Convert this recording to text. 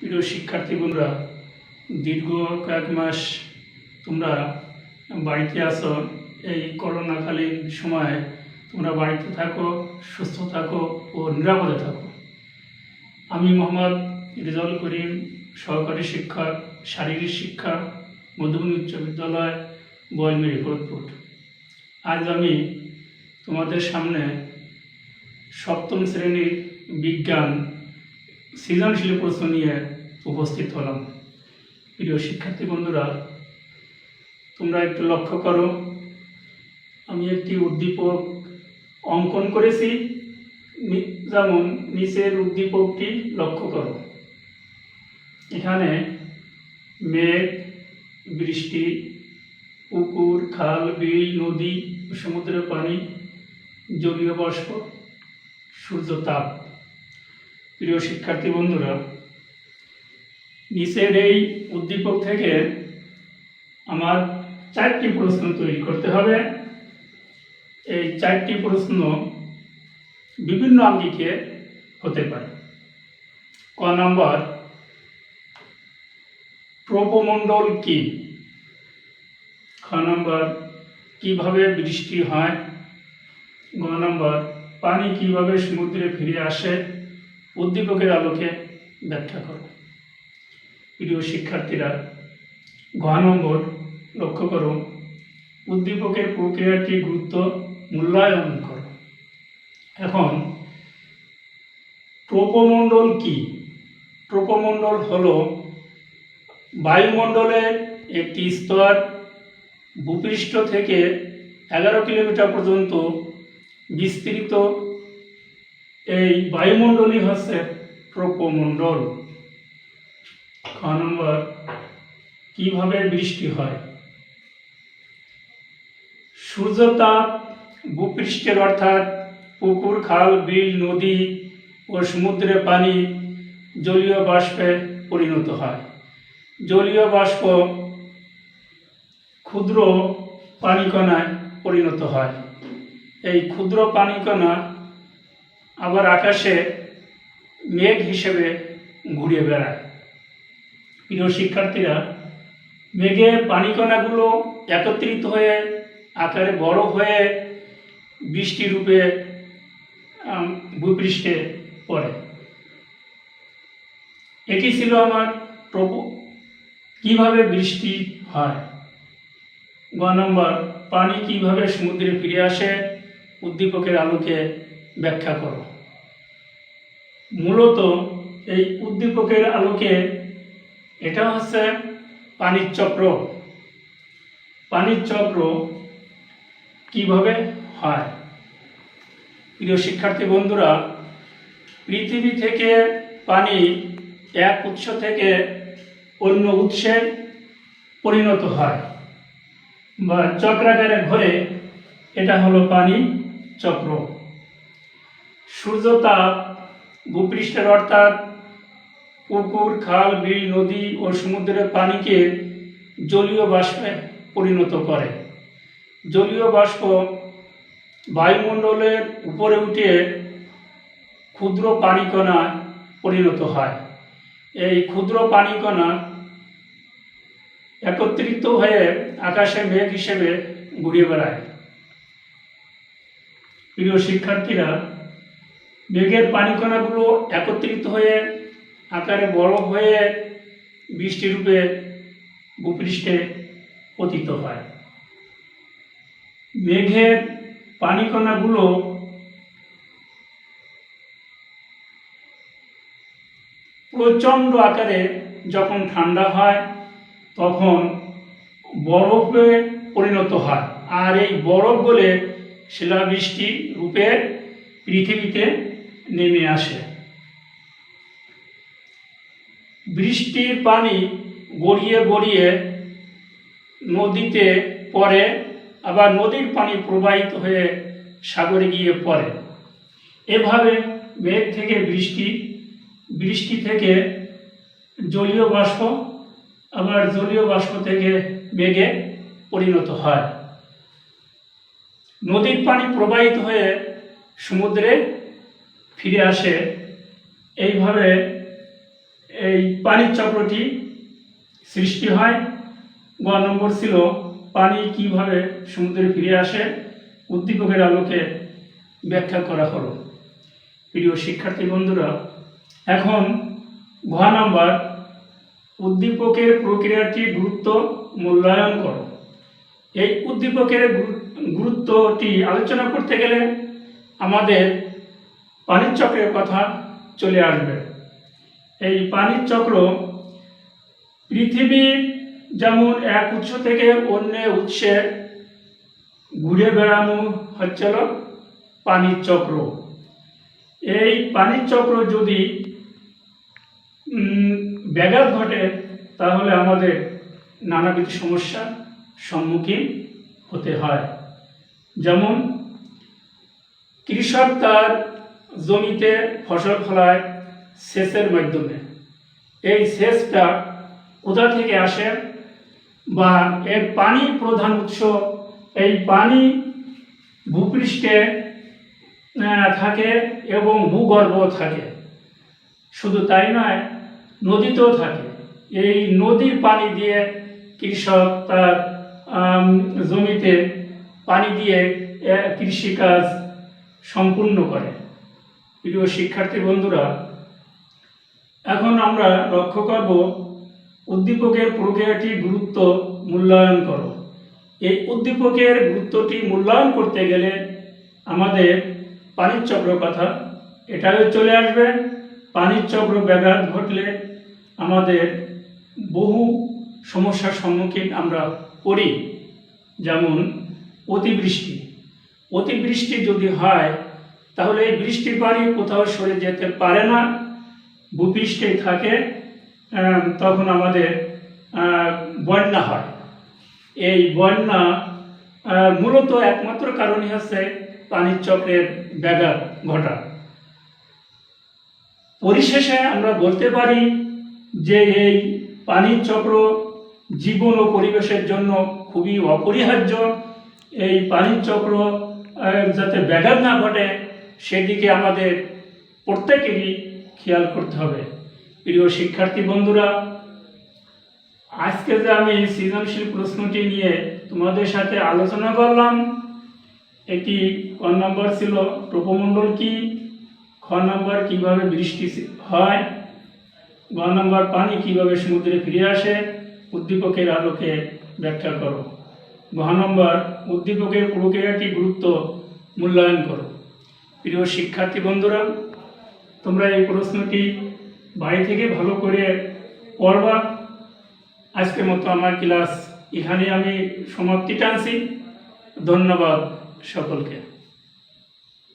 প্রিয় শিক্ষার্থী বন্ধুরা, দীর্ঘ কয়েক মাস তোমরা বাড়িতে আসো এই করোনাকালীন সময়ে তোমরা বাড়িতে থাকো, সুস্থ থাকো ও নিরাপদে থাকো। আমি মোহাম্মদ রেজাউল করিম, সহকারী শিক্ষক, শারীরিক শিক্ষা মধুবনী উচ্চ বিদ্যালয় বয়লমেরি ফরিদপুর আজ আমি তোমাদের সামনে সপ্তম শ্রেণির বিজ্ঞান সৃজনশীল প্রশ্ন নিয়ে উপস্থিত হলাম। প্রিয় শিক্ষার্থী বন্ধুরা, তোমরা একটু লক্ষ্য করো, আমি একটি উদ্দীপক অঙ্কন করেছি। যেমন নিচের উদ্দীপকটি লক্ষ্য করো। এখানে মেঘ, বৃষ্টি, পুকুর, খাল, বিল, নদী সমুদ্রের পানি, জলীয় বাষ্প, সূর্য তাপ। প্রিয় শিক্ষার্থী বন্ধুরা, নিচের এই উদ্দীপক থেকে আমার চারটি প্রশ্ন তৈরি করতে হবে। এই চারটি প্রশ্ন বিভিন্ন আঙ্গিকে হতে পারে। ক নম্বর, প্রপমণ্ডল কি? খ নম্বর, কীভাবে বৃষ্টি হয়? গ নম্বর, পানি কীভাবে সমুদ্রে ফিরে আসে? উদ্দীপকের আলোকে ব্যাখ্যা করো। প্রিয় শিক্ষার্থীরা ঘ নম্বর লক্ষ্য করো, উদ্দীপকের প্রক্রিয়াটি গুরুত্ব মূল্যায়ন করো। এখন, প্রোপমণ্ডল কি? প্রোপমণ্ডল হল বায়ুমণ্ডলের একটি স্তর ভূপৃষ্ঠ থেকে এগারো কিলোমিটার পর্যন্ত বিস্তৃত এই বায়ুমণ্ডলই হচ্ছে প্রোপমণ্ডল খ নম্বর কীভাবে বৃষ্টি হয়? সূর্যতাপ ভূপৃষ্ঠের অর্থাৎ পুকুর খাল, বিল, নদী ও সমুদ্রের পানি জলীয় বাষ্পে পরিণত হয়। জলীয় বাষ্প ক্ষুদ্র পানিকণায় পরিণত হয়। এই ক্ষুদ্র পানিকণা আবার আকাশে মেঘ হিসেবে ঘুরে বেড়ায়। প্রিয় শিক্ষার্থীরা মেঘের পানিকণাগুলো একত্রিত হয়ে, আকারে বড় হয়ে বৃষ্টি রূপে ভূপৃষ্ঠে পড়ে। এটি ছিল আমার প্রভু কীভাবে বৃষ্টি হয়? গ নম্বর, পানি কীভাবে সমুদ্রে ফিরে আসে? উদ্দীপকের আলোকে ব্যাখ্যা করো। মূলত এই উদ্দীপকের আলোকে এটা হচ্ছে পানির চক্র। পানির চক্র কীভাবে হয়? প্রিয় শিক্ষার্থী বন্ধুরা, পৃথিবী থেকে পানি এক উৎস থেকে অন্য উৎসে পরিণত হয় বা চক্রাকারে ঘরে, এটা হলো পানি চক্র। সূর্যতাপ ভূপৃষ্ঠের অর্থাৎ পুকুর, খাল, বিল, নদী ও সমুদ্রের পানিকে জলীয় বাষ্পে পরিণত করে। জলীয় বাষ্প বায়ুমণ্ডলের উপরে উঠে ক্ষুদ্র পানিকণায় পরিণত হয়। এই ক্ষুদ্র পানিকণা একত্রিত হয়ে আকাশে মেঘ হিসেবে ঘুরে বেড়ায়। প্রিয় শিক্ষার্থীরা মেঘের পানিকণাগুলো একত্রিত হয়ে আকারে বড় হয়ে বৃষ্টিরূপে ভূপৃষ্ঠে পতিত হয়। মেঘের পানিকণাগুলো প্রচণ্ড আকারে যখন ঠান্ডা হয়, তখন বরফে পরিণত হয়। আর এই বরফ গলে শিলাবৃষ্টি রূপে পৃথিবীতে নেমে আসে। বৃষ্টির পানি গড়িয়ে গড়িয়ে নদীতে পড়ে, আবার নদীর পানি প্রবাহিত হয়ে সাগরে গিয়ে পড়ে। এভাবে মেঘ থেকে বৃষ্টি বৃষ্টি থেকে জলীয় বাষ্প, আবার জলীয় বাষ্প থেকে মেঘে পরিণত হয়। নদীর পানি প্রবাহিত হয়ে সমুদ্রে ফিরে আসে, এইভাবে এই পানির চক্রটি সৃষ্টি হয়। গ নম্বর ছিল পানি কীভাবে সমুদ্রে ফিরে আসে, উদ্দীপকের আলোকে ব্যাখ্যা করা হলো। প্রিয় শিক্ষার্থী বন্ধুরা, এখন ঘ নাম্বার উদ্দীপকের প্রক্রিয়াটি গুরুত্ব মূল্যায়ন করো। এই উদ্দীপকের গুরুত্বটি আলোচনা করতে গেলে আমাদের পানির চক্রের কথা চলে আসবে। এই পানির চক্র পৃথিবী যেমন এক উৎস থেকে অন্য উৎসে ঘুরে বেড়ানো হচ্ছিল পানির চক্র। এই পানির চক্র যদি ব্যাঘাত ঘটে, তাহলে আমাদের নানাবিধ সমস্যার সম্মুখীন হতে হয়। যেমন কৃষক তার জমিতে ফসল ফলায় সেচের মাধ্যমে। এই সেচটা কোথা থেকে আসে বা এর পানি প্রধান উৎস? এই পানি ভূপৃষ্ঠে থাকে এবং ভূগর্ভ থাকে। শুধু তাই নয়, নদীতেও থাকে। এই নদীর পানি দিয়ে কৃষক তার জমিতে পানি দিয়ে কৃষিকাজ সম্পূর্ণ করে। প্রিয় শিক্ষার্থী বন্ধুরা, এখন আমরা লক্ষ্য করব উদ্দীপকের প্রক্রিয়াটি গুরুত্ব মূল্যায়ন করো। এই উদ্দীপকের গুরুত্বটি মূল্যায়ন করতে গেলে আমাদের পানির চক্র কথা, এটাও চলে আসবে। পানির চক্র ব্যাঘাত ঘটলে আমাদের বহু সমস্যার সম্মুখীন আমরা করি যেমন অতিবৃষ্টি। অতিবৃষ্টি যদি হয় তাহলে এই বৃষ্টির পানি কোথাও সরে যেতে পারে না। ভূপৃষ্ঠে থাকে তখন আমাদের বন্যা হয়। এই বন্যা মূলত একমাত্র কারণই হচ্ছে পানির চক্রের ব্যাঘাত ঘটা। পরিশেষে আমরা বলতে পারি যে এই পানির চক্র জীবন ও পরিবেশের জন্য খুবই অপরিহার্য। এই পানির চক্র যাতে ব্যাঘাত না ঘটে সেদিকে আমাদের প্রত্যেকেরই খেয়াল করতে হবে। প্রিয় শিক্ষার্থী বন্ধুরা, আজকে যে আমি সৃজনশীল প্রশ্নটি নিয়ে তোমাদের সাথে আলোচনা করলাম, এটি ক নম্বর ছিল ট্রোপোমণ্ডল কি? খ নম্বর, কীভাবে বৃষ্টি হয়? গ নম্বর, পানি কীভাবে সমুদ্রে ফিরে আসে? উদ্দীপকের আলোকে ব্যাখ্যা করো। ঘ নম্বর, উদ্দীপকের প্রক্রিয়াটি গুরুত্ব মূল্যায়ন করো। প্রিয় শিক্ষার্থী বন্ধুরা, তোমরা এই প্রশ্নটি বাড়ি থেকে ভালো করে পড়বা। আজকের মতো আমার ক্লাস এখানে আমি সমাপ্তি টানছি। ধন্যবাদ সকলকে।